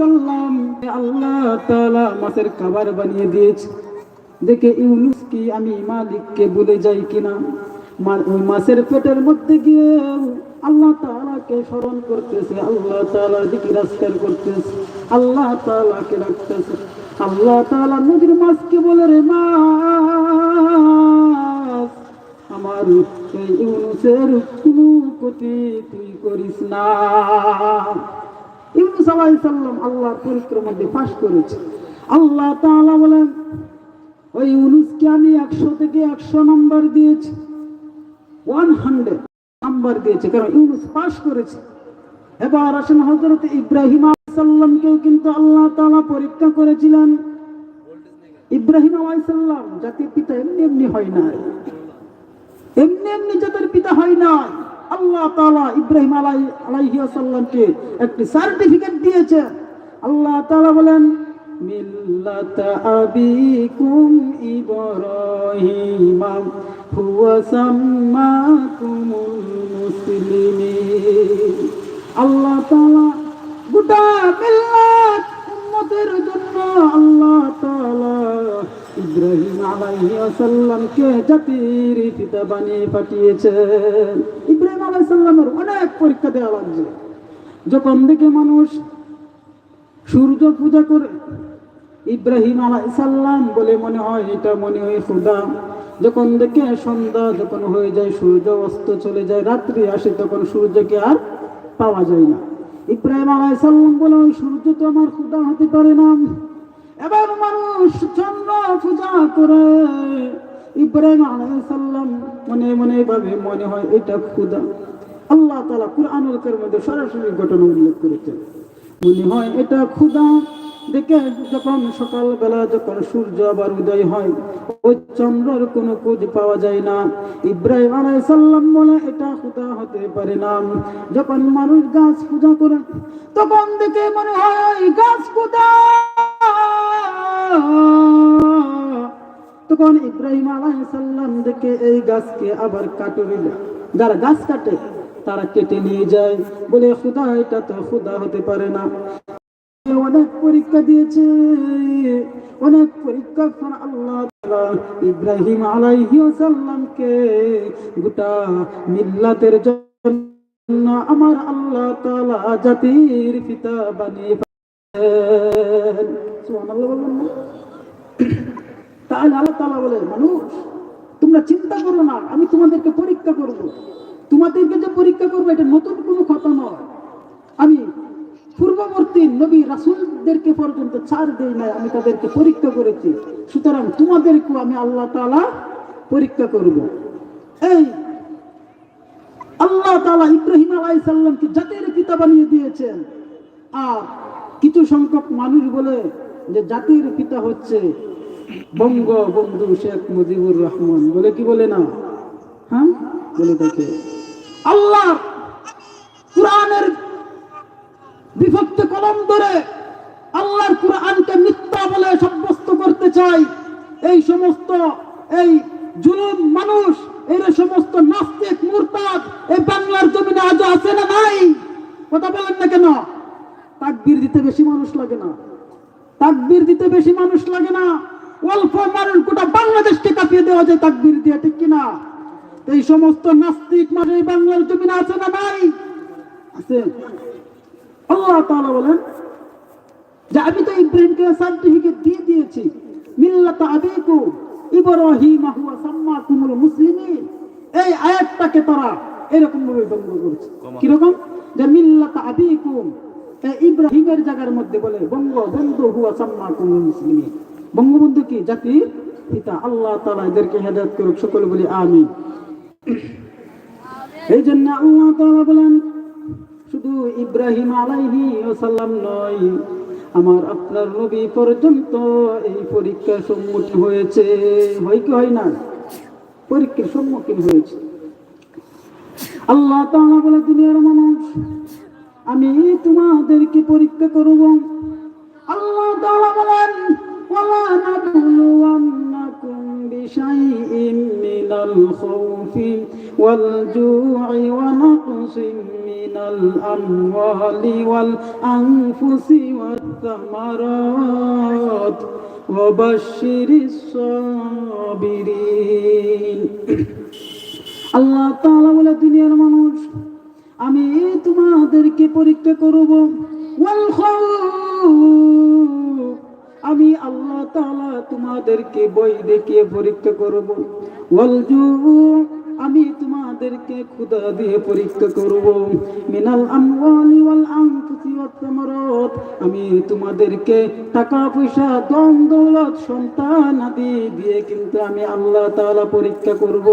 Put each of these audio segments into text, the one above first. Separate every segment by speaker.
Speaker 1: সাল্লাম আল্লাহ তাআলা মাছের খাবার বানিয়ে দিয়েছে। দেখে ইউনুস কি আমি মালিককে ভুলে যাই কিনা? মাছের পেটের মধ্যে গিয়ে আল্লাহ তাআলাকে স্মরণ করতেছে, আল্লাহ তাআলার দিকে রাস্তার করতেছে, আল্লাহ তাআলাকে রাখতেছে আল্লাহ তাআলা নদীর মাছকে বলে, রে মাছ, আমার ইউনুসের কোনো ক্ষতি তুই করিস না। ইউনুস আলাইহিস সালাম আল্লাহর পরিক্রমার মধ্যে ফাঁস করেছে। আল্লাহ তাআলা বলেন, ওই ইউনুসকে আমি একশো থেকে একশো নম্বর দিয়েছি। ওয়ান হান্ড্রেড নাম্বার দিয়েছে, কারণ ইউনুস পাস করেছে। এবার আসেন হজরত ইব্রাহিম সাল্লামকেও কিন্তু আল্লাহ তাআলা পরীক্ষা করেছিলেন। ইব্রাহিম আলাইসাল্লাম জাতির পিতা এমনি এমনি হয় না এমনি এমনি জাতির পিতা হয় না আল্লাহ ইব্রাহিম আলাই আলাইহি সাল্লামকে একটি সার্টিফিকেট দিয়েছে। আল্লাহ তাআলা বলেন, মিল্লাতা আবিকুম ইব্রাহিম সালামকে জাতির পিতা বানিয়ে পাঠিয়েছেন। সালামের অনেক পরীক্ষা দেওয়া লাগছে যখন দেখে মানুষ সূর্য পূজা করে, ইব্রাহিম আলাইহিস সালাম বলে মনে হয়, এটা মনে হয় খুদা যখন দেখে সন্ধ্যা যখন হয়ে যায়, সূর্য অস্ত চলে যায়, রাত্রি আসে, তখন সূর্যকে আর পাওয়া যায় না। ইব্রাহিম আলাইহিস সালাম বলে, ওই সূর্য তো আমার খুদা হতে পারে না। এবার মানুষ চন্দ্র পূজা করে। ইব্রাহিম আলাইহিস সালাম মনে মনে ভাবে, মনে হয় এটা খুদা আল্লাহ তাআলা কুরআনুল মধ্যে সরাসরি ঘটনা উল্লেখ করেছেন। মনে হয় এটা খুদা দেখে যখন সকালবেলা যখন সূর্য আবার উদয় হয়, ওই চন্দ্রর কোনো খোঁজ পাওয়া যায় না। ইব্রাহিম আলাইহিস সালাম বলে, এটা খুদা হতে পারে না। যখন মানুষ গাছ পূজা করে, তখন দেখে মনে হয় গাছ খুদা তখন ইব্রাহিম আলাইহিস সালাম দেখে এই গাছকে আবার কাটুরি যারা গাছ কাটে তারা কেটে নিয়ে যায়। বলে খুদা এটা তো খুদা হতে পারে না। অনেক পরীক্ষা দিয়েছে। অনেক পরীক্ষা পর আল্লাহ ইব্রাহিম আলাইহি সাল্লামকে গোটা মিল্লাতের জন্য আমার আল্লাহ তাআলা জাতির পিতা বানিয়ে তাহলে আল্লাহ তাআলা বলে, মানুষ, তোমরা চিন্তা করো না, আমি তোমাদেরকে পরীক্ষা করব। তোমাদেরকে যে পরীক্ষা করব, এটা নতুন কোনো কথা নয়। আমি পূর্ববর্তী নবী রাসূলদেরকে পর্যন্ত ছাড় দেই নাই, আমি তাদেরকে পরীক্ষা করেছি। সুতরাং তোমাদেরকেও আমি আল্লাহ তাআলা পরীক্ষা করব। এই আল্লাহ তাআলা ইব্রাহিম আলাইহিস সালামকে জাতির পিতা বানিয়ে দিয়েছেন। আর কিছু সংখ্যক মানুষ বলে যে জাতির পিতা হচ্ছে বঙ্গবন্ধু শেখ মুজিবুর রহমান। বলে কি বলে না? হ্যাঁ? বলে দেখে। আল্লাহ কোরআনের বিভক্ত কলম ধরে আল্লাহর কোরআনকে মিথ্যা বলে সাব্যস্ত করতে চাই এই সমস্ত, এই জুলুম মানুষ, এর সমস্ত নাস্তিক, মুরতাদ, এই বাংলার জমিনে আজও আছে না নাই? কথা বলেন না কেন? তাকবীর দিতে বেশি মানুষ লাগে না। তাকবীর দিতে বেশি মানুষ লাগে না। অল্প মানুষ গোটা বাংলাদেশকে কাঁপিয়ে দেওয়া যায় তাকবীর দিয়ে, ঠিক কিনা? এই সমস্ত নাস্তিক এই বাংলার জমিনে আছে না নাই? আছে। আল্লাহ তাআলা বলেন যে আমি তো ইব্রাহিমকে সার্টিফিকেট দিয়ে দিয়েছি মিল্লাত আবিকু ইব্রাহিম হুয়া সাম্মাকুমুল মুসলিমিন। এই আয়াতটাকে তারা এরকম ভাবে করেছে। কীরকম? যে মিল্লাত আবিকুম ইব্রাহিমের জায়গার মধ্যে বলে বঙ্গবন্ধু হুয়া সাম্মাকুমুল মুসলিমিন। বঙ্গবন্ধু কি? জাতির পিতা। আল্লাহ তাআলা এদেরকে হেদায়েত করুক সকলে বলি আমিন। এই জন্য আল্লাহ তাআলা বলেন, শুধু ইব্রাহিম আলাইহি ও ওয়াসাল্লাম নয়, আমার আপনার নবী পর্যন্ত এই পরীক্ষার সম্মুখীন হয়েছে। হয় কি হয় না? পরীক্ষার সম্মুখীন হয়েছে। আল্লাহ তাআলা বলে, দুনিয়ার মানুষ, আমি তোমাদেরকে পরীক্ষা করব। আল্লাহ তাআলা বলেন, ওয়ালা নাবলুওয়ান্নাকুম বিশাইইম মিনাল খাউফি। ওয়াল জু'i ওয়া নাকসিম মিনাল الأموال والأنفس والثمرات وبشر الصابرين আল্লাহ তাআলা বলে দুনিয়ার মানুষ আমি তোমাদেরকে পরীক্ষা করব ওয়াল খাউফ আমি আল্লাহ তাআলা তোমাদেরকে বই দেখিয়ে পরীক্ষা করব ওয়াল জু আমি তোমাদেরকে ক্ষুধা দিয়ে পরীক্ষা করব। মিনাল আমওয়ালি ওয়াল আনফুসি ওয়াত সামারাত। আমি তোমাদেরকে টাকা পয়সা দম দৌলত সন্তান আদি দিয়ে কিন্তু আমি আল্লাহ তাআলা পরীক্ষা করব।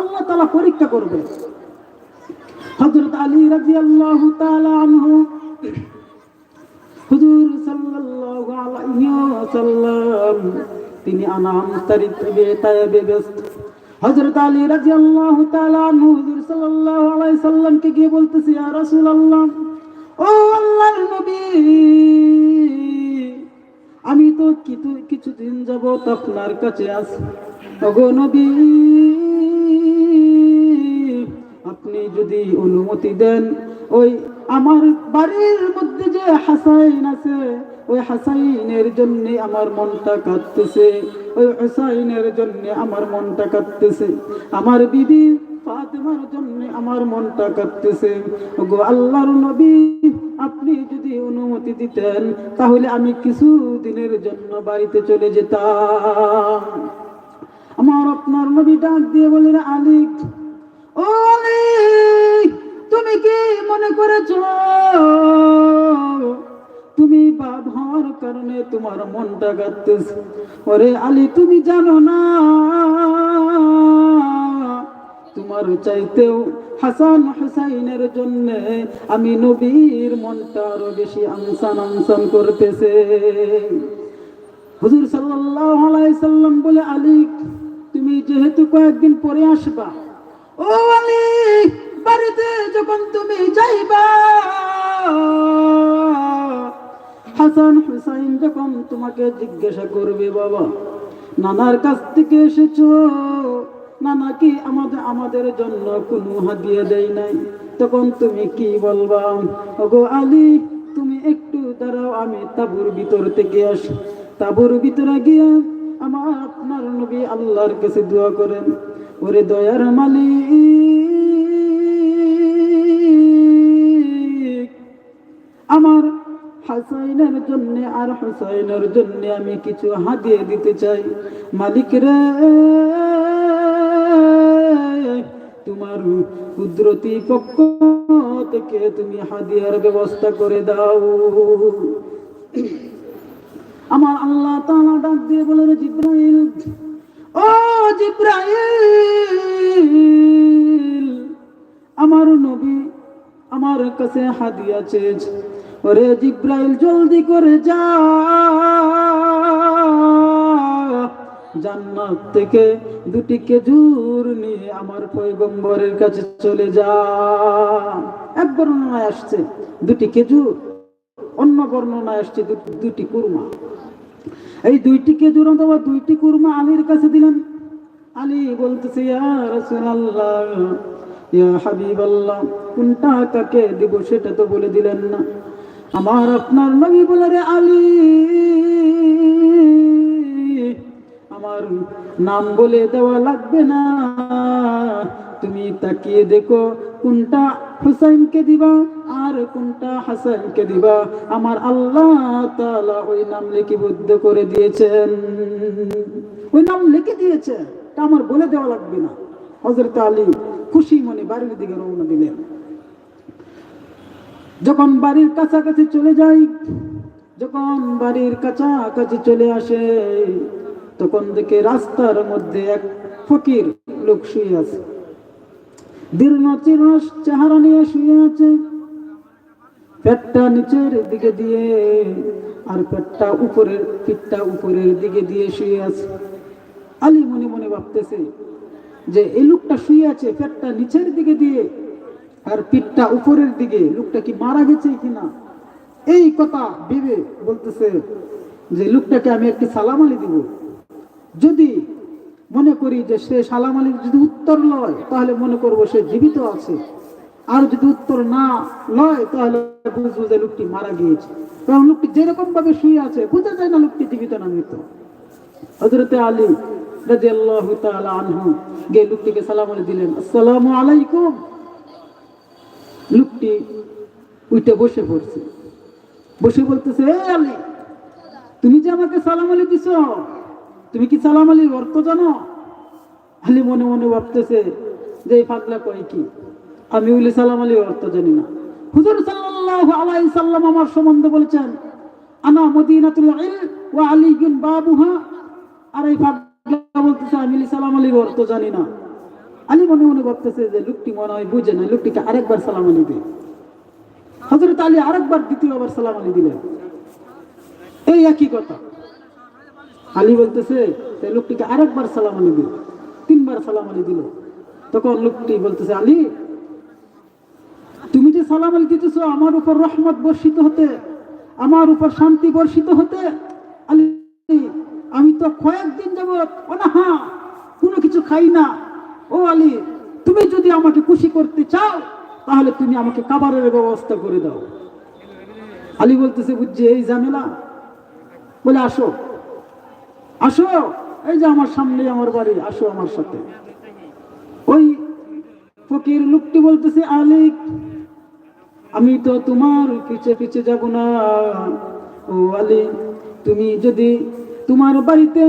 Speaker 1: আল্লাহ তাআলা পরীক্ষা করবে। হযরত আলী রাদিয়াল্লাহু তাআলা আনহু। হুজুর সাল্লাল্লাহু আলাইহি ওয়াসাল্লাম, তিনি আনাম তায়েবে ব্যস্ত। হযরত আলী তাআলা আনহু হুজুর সাল্লাল্লাহু আলাইহি সাল্লামকে গিয়ে বলতেছে, ইয়া রাসূলুল্লাহ, ও আল্লাহর নবী, আমি তো কিছু কিছুদিন যাবত আপনার কাছে আছি ওগো নবী, আপনি যদি অনুমতি দেন, ওই আমার বাড়ির মধ্যে যে হাসাইন আছে ওই হাসাইনের জন্য আমার মনটা কাঁদতেছে, ওই হাসাইনের জন্য আমার মনটা কাঁদতেছে, আমার বিবি ফাতেমার জন্য আমার মনটা কাঁদতেছে। গো আল্লাহর নবী, আপনি যদি অনুমতি দিতেন, তাহলে আমি কিছু দিনের জন্য বাড়িতে চলে যেতাম। আমার আপনার নবী ডাক দিয়ে বলেন, আলিক, ও আলিক, তুমি কি মনে করেছ তুমি বাপ কারণে তোমার মনটা গাচ্ছে ওরে আলী, তুমি জানো না, তোমার চাইতেও হাসান হুসাইনের জন্য আমি নবীর মনটা আরও বেশি আনসান আনসান করতেছে। হুজুর সাল্লাল্লাহু আলাইহি সাল্লাম বলে, আলী, তুমি যেহেতু কয়েকদিন পরে আসবা, ও আলী, বাড়িতে যখন তুমি যাইবা হাসান হুসাইন যখন তোমাকে জিজ্ঞাসা করবে, বাবা, নানার কাছ থেকে এসেছ? নানা কি আমাদের আমাদের জন্য কোনো হাদিয়া দেয় নাই? তখন তুমি কি বলবা? ওগো আলী, তুমি একটু দাঁড়াও, আমি তাবুর ভিতর থেকে আসি। তাবুর ভিতরে গিয়ে আমার আপনার নবী আল্লাহর কাছে দোয়া করেন, ওরে দয়ার মালিক, আমার হাসাইনের জন্য আর হুসাইনের জন্য আমি কিছু হাদিয়ে দিতে চাই। মালিক রে তোমার কুদরতি পক্ষ থেকে তুমি হাদিয়ার ব্যবস্থা করে দাও। আমার আল্লাহ তাআলা ডাক দিয়ে বলে রে জিব্রাইল, ও জিব্রাইল, আমার নবী আমার কাছে হাদিয়া চেয়েছে। ওরে জিব্রাইল জলদি করে যা। জান্নাত থেকে দুটি খেজুর নিয়ে আমার পয়গম্বরের কাছে চলে যা। এক বর্ণনায় আসছে, দুটি খেজুর, অন্য বর্ণনায় আসছে দুটি কুরমা। এই দুইটি খেজুর অথবা দুইটি কুরমা আলীর কাছে দিলেন। আলী বলতেছে, ইয়া রাসূলুল্লাহ হাবিবাল্লাহ, কোনটা কাকে দিব সেটা তো বলে দিলেন না। আমার আপনার নবী বলে রে আলী। আমার নাম বলে দেওয়া লাগবে না। তুমি তাকিয়ে দেখো কোনটা হুসাইনকে দিবা আর কোনটা হাসানকে দিবা। আমার আল্লাহ তাআলা ওই নাম লিপিবদ্ধ করে দিয়েছেন। ওই নাম লিখে দিয়েছে। তা আমার বলে দেওয়া লাগবে না। হযরত আলী খুশি মনে বাড়ির দিকে রওনা দিলেন। যখন বাড়ির কাছাকাছি চলে যাই, যখন বাড়ির কাছাকাছি চলে আসে, তখন দেখে রাস্তার মধ্যে এক ফকির লোক শুয়ে আছে। দীর্ঘ চির্ণ চেহারা নিয়ে শুয়ে আছে। পেটটা নিচের দিকে দিয়ে আর পেটটা উপরের, পিঠটা উপরের দিকে দিয়ে শুয়ে আছে। আলী মনে মনে ভাবতেছে যে, এই লোকটা শুয়ে আছে পেটটা নিচের দিকে দিয়ে। আর পিঠটা উপরের দিকে, লোকটা কি মারা গেছে কিনা? এই কথা ভেবে বলতেছে যে, লোকটাকে আমি একটি সালাম আলী দিব। যদি মনে করি যে, সে সালাম যদি উত্তর লয়, তাহলে মনে করব সে জীবিত আছে। আর যদি উত্তর না লয়, তাহলে বুঝব যে, লোকটি মারা গিয়েছে। কারণ লোকটি যেরকম ভাবে শুয়ে আছে, বুঝা যায় না লোকটি জীবিত না মৃত। হজরতে আলী রাদিয়াল্লাহু তাআলা আনহু গিয়ে লোকটিকে সালাম আলী দিলেন, আসসালামু আলাইকুম। লোকটি উঠে বসে পড়ছে। বসে বলতেছে আলী, তুমি যে আমাকে সালাম আলী দিছ, তুমি কি সালাম আলীর অর্থ জানো? আলী মনে মনে ভাবতেছে যে এই পাগলা কয় কি? আমি বলি সালাম আলীর অর্থ জানি না। হুজুর সাল্লাল্লাহু আলাইহি সাল্লাম আমার সম্বন্ধে বলেছেন, আনা মদিনাতুল ইলম ওয়া আলীগুন বাবুহা। আর এই পাগলা বলতেছে, আমি সালাম আলীর অর্থ জানি না। আলী মনে মনে ভাবতেছে যে লোকটি মনে হয় বুঝে না, লোকটিকে আরেকবার সালাম আলী দে হজরত আলী আরেকবার দ্বিতীয়বার সালাম আলী দিলেন। এই একই কথা। আলী বলতেছে যে লোকটিকে আরেকবার সালাম আলী দিল তিনবার সালাম আলী দিল তখন লোকটি বলতেছে, আলী, তুমি যে সালাম আলী দিতেছো, আমার উপর রহমত বর্ষিত হতে, আমার উপর শান্তি বর্ষিত হতে, আলী, আমি তো কয়েকদিন যাবৎ অনাহা কোনো কিছু খাই না ও আলী, তুমি যদি আমাকে খুশি করতে চাও, তাহলে তুমি আমাকে খাবারের ব্যবস্থা করে দাও। আলী বলতেছে, বুঝছি, এই ঝামেলা? বলে, আসো আসো, এই যে আমার সামনে আমার বাড়ি, আসো আমার সাথে। ওই ফকির লোকটি বলতেছে, আলী, আমি তো তোমার পিছে পিছে যাব না। ও আলী, তুমি যদি তোমার বাড়িতে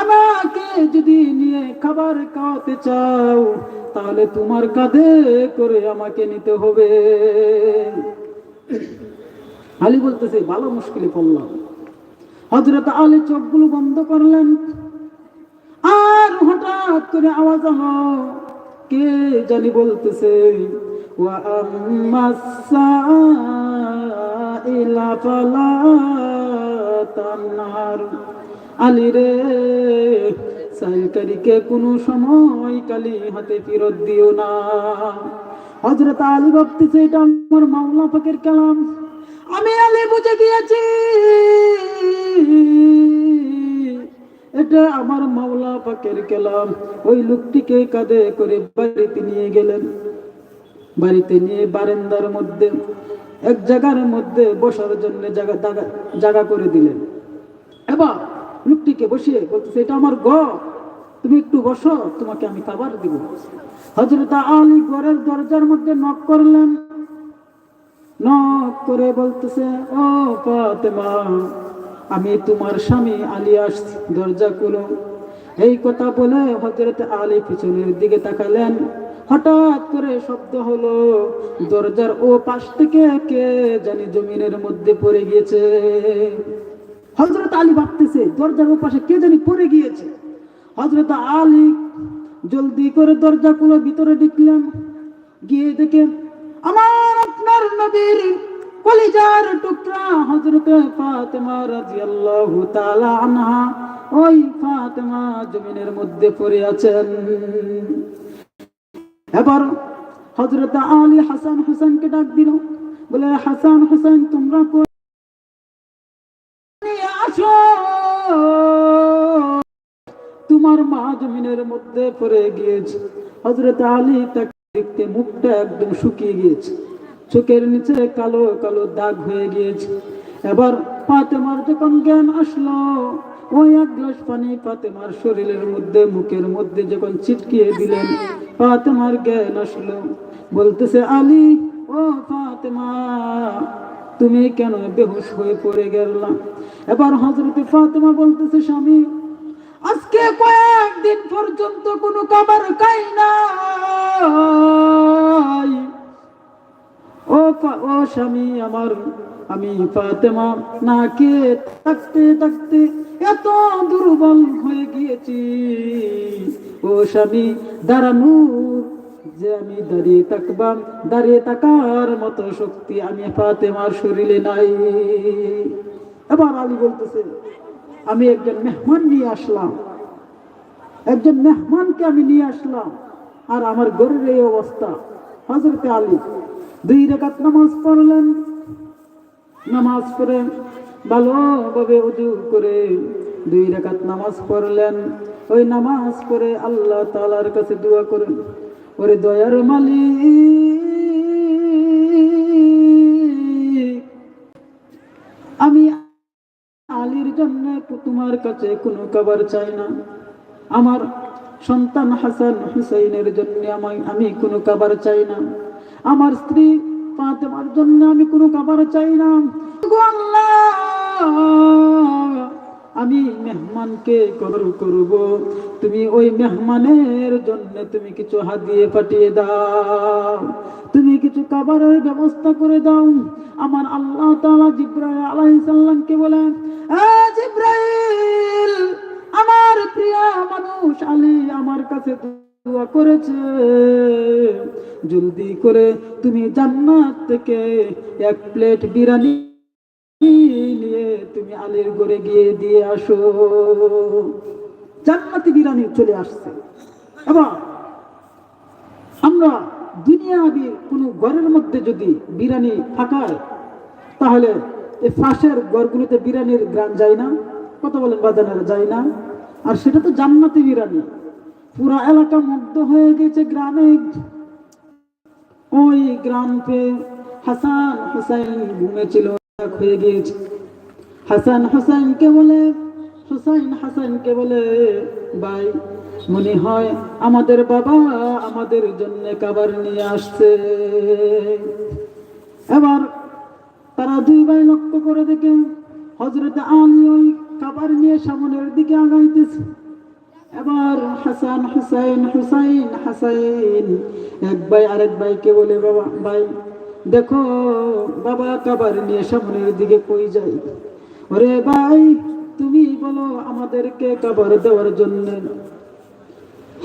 Speaker 1: আমাকে যদি নিয়ে খাবার খাওয়াতে চাও, তাহলে তোমার কাঁধে করে আমাকে নিতে হবে। আলী বলতেছে ভালো মুশকিলে পড়লাম। হজরত আলী চোখগুলো বন্ধ করলেন। আর হঠাৎ করে আওয়াজ হলো, কে জানি বলতেছে আলী রে। সাইলকারীকে কোনো সময় কালি হাতে ফেরত দিও না। হজরত আলী ভাবতেছে, এটা আমার মাওলা পাকের কালাম। আমি আলী বুঝে গিয়েছি। এটা আমার মাওলা পাকের কালাম। ওই লোকটিকে কাঁধে করে বাড়িতে নিয়ে গেলেন। বাড়িতে নিয়ে বারান্দার মধ্যে, এক জায়গার মধ্যে বসার জন্য জায়গা- জায়গা করে দিলেন। এবার লোকটিকে বসিয়ে বলতেছে এটা আমার ঘর। তুমি একটু বসো, তোমাকে আমি খাবার দিব। হজরত আলী ঘরের দরজার মধ্যে নক করলেন। নক করে বলতেছে, ও ফাতেমা, আমি তোমার স্বামী আলী আসছি, দরজা খুলো। এই কথা বলে হজরত আলী পিছনের দিকে তাকালেন। হঠাৎ করে শব্দ হলো, দরজার ও পাশ থেকে কে জানি জমিনের মধ্যে পড়ে গিয়েছে। হজরত আলী ভাবতেছে, দরজার পাশে কে জানি পড়ে গিয়েছে। হজরত আলী জলদি করে দরজা খুলে ভিতরে ঢুকলেন, গিয়ে দেখে, আমার আপনার নবীর কলিজার টুকরা হযরত ফাতেমা রাদিয়াল্লাহু তাআলা আনহা, ওই ফাতেমা জমিনের মধ্যে পড়ে আছেন। এবার হযরত আলী হাসান হোসেনকে ডাক দিল, বলে, হাসান হোসেন, তোমরা তোমার মা জমিনের মধ্যে পড়ে গিয়েছে। হজরত আলী তাকে দেখতে মুখটা একদম শুকিয়ে গিয়েছে। চোখের নিচে কালো কালো দাগ হয়ে গিয়েছে। এবার ফাতেমার যখন জ্ঞান আসলো, ওই এক গ্লাস পানি ফাতেমার শরীরের মধ্যে, মুখের মধ্যে যখন ছিটকিয়ে দিলেন, ফাতেমার জ্ঞান আসলো। বলতেছে, আলী, ও ফাতেমা, তুমি কেন বেহুশ হয়ে পড়ে গেলাম এবার হজরতে ফাতেমা বলতেছে, স্বামী আজকে কয়েকদিন পর্যন্ত কোনো খাবার খাই নাই। ও ও স্বামী আমার, আমি ফাতেমা না কে থাকতে থাকতে এত দুর্বল হয়ে গিয়েছি। ও স্বামী, দাঁড়ানো, যে আমি দাঁড়িয়ে থাকবাম, দাঁড়িয়ে থাকার মতো শক্তি আমি ফাতেমার শরীরে নাই। এবার আলী বলতেছে আমি একজন মেহমান নিয়ে আসলাম। একজন মেহমানকে আমি নিয়ে আসলাম। আর আমার গরুর এই অবস্থা। হজরতে আলী দুই রেখাত নামাজ পড়লেন। নামাজ পড়ে ভালোভাবে উজু করে দুই রেখাত নামাজ পড়লেন। ওই নামাজ পড়ে আল্লাহ তালার কাছে দোয়া করেন। ওরে দয়ার মালি আমি জন্য তোমার কাছে কোনো খাবার চাই না। আমার সন্তান হাসান হুসাইনের জন্য আমি আমি কোনো খাবার চাই না। আমার স্ত্রী ফাতেমার জন্য আমি কোনো খাবার চাই না। আমি মেহমানকে কবর করব। তুমি ওই মেহমানের জন্য তুমি কিছু হাত দিয়ে পাঠিয়ে দাও। তুমি কিছু খাবারের ব্যবস্থা করে দাও। আমার আল্লাহ তাআলা জিব্রাইল আলাইহিস সালামকে বলে, এ আমার প্রিয় মানুষ আলী আমার কাছে করেছে। জলদি করে তুমি জান্নাত থেকে এক প্লেট বিরিয়ানি নিয়ে তুমি আলীর ঘরে গিয়ে দিয়ে আসো। জান্নাতি বিরিয়ানি চলে আসছে। এবার আমরা দুনিয়াবি কোনো ঘরের মধ্যে যদি বিরিয়ানি থাকায়, তাহলে এই ফাঁসের ঘরগুলোতে বিরিয়ানির গ্রাম যায় না কত বলেন বাজানের যায় না। আর সেটা তো জান্নাতি বিরিয়ানি। পুরা এলাকা মুগ্ধ হয়ে গেছে গ্রামে। ওই গ্রাম হাসান হুসাইন ঘুমেছিল হয়ে গিয়েছে হাসান হুসাইনকে বলে হুসাইন হাসানকে বলে, ভাই, মনে হয় আমাদের বাবা আমাদের জন্য খাবার নিয়ে আসছে। এবার তারা দুই ভাই লক্ষ্য করে দেখে হজরতে আলী ওই খাবার নিয়ে সামনের দিকে আগাইতেছে। এবার হাসান, হুসাইন হুসাইন, হাসাইন, এক ভাই আরেক ভাইকে বলে, বাবা, ভাই, দেখো, বাবা কাবার নিয়ে সামনের দিকে কই যাই ওরে ভাই তুমি বলো আমাদেরকে কাবার দেওয়ার জন্য।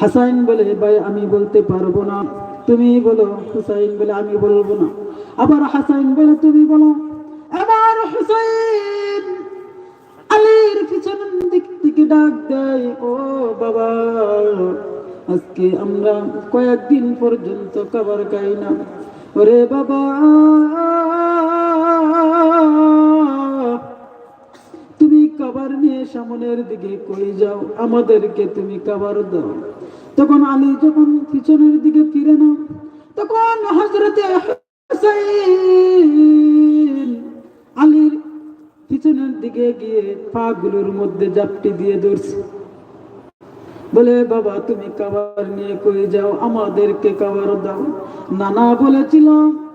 Speaker 1: হাসাইন বলে, ভাই, আমি বলতে পারব না। তুমি বলো, হুসাইন বলে, আমি বলব না। আবার হাসাইন বলে, তুমি বলো, এবার হুসাইন আলীর পিছনের দিক থেকে ডাক দেয়, ও বাবা, আজকে আমরা কয়েকদিন পর্যন্ত খাবার খাই না। ওরে বাবা খাবার নিয়ে সামনের দিকে কই যাও, আমাদেরকে তুমি খাবার দাও। তখন আলী যখন পিছনের দিকে ফিরে নাও, তখন হজরতে আলীর পিছনের দিকে গিয়ে পাগুলোর মধ্যে জাপটি দিয়ে ধরছে। বলে, বাবা, তুমি খাবার নিয়ে কই যাও? আমাদেরকে খাবার দাও। নানা বলেছিল,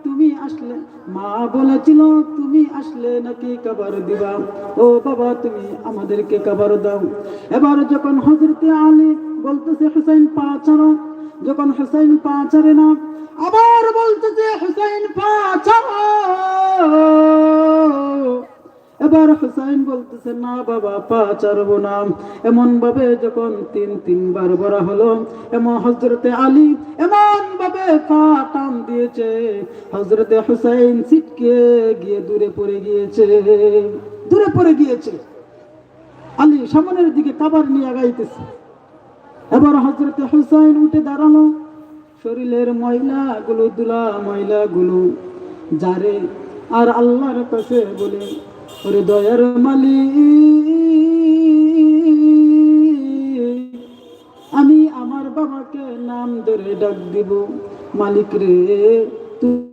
Speaker 1: তুমি আসলে মা বলেছিল, তুমি আসলে নাকি খাবার দিবা? ও বাবা, তুমি আমাদেরকে খাবার দাও। এবার যখন হজরতে আলী বলতেছে, হুসাইন পা ছাড়ো। যখন হুসাইন পা ছাড়ে না, আবার বলতেছে, হুসাইন পা ছাড়ো। এবার হুসাইন বলতেছে, না বাবা, পা চারবো না। এমন ভাবে যখন তিন, তিনবার বলা হলো, এমন হজরতে আলী এমন ভাবে পা টান দিয়েছে হজরতে হুসাইন ছিটকে গিয়ে দূরে পড়ে গিয়েছে, দূরে পড়ে গিয়েছে। আলী সামনের দিকে কাবার নিয়ে আগাইতেছে। এবার হজরতে হুসাইন উঠে দাঁড়াল, শরীরের ময়লা গুলো দুলা ময়লা গুলো যারে আর আল্লাহর কাছে বলে ওরে দয়ার মালি আমি আমার বাবাকে নাম ধরে ডাক দিব মালিক রে তুমি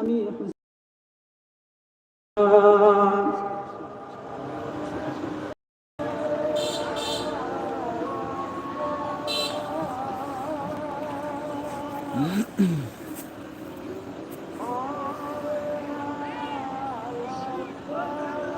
Speaker 1: আমি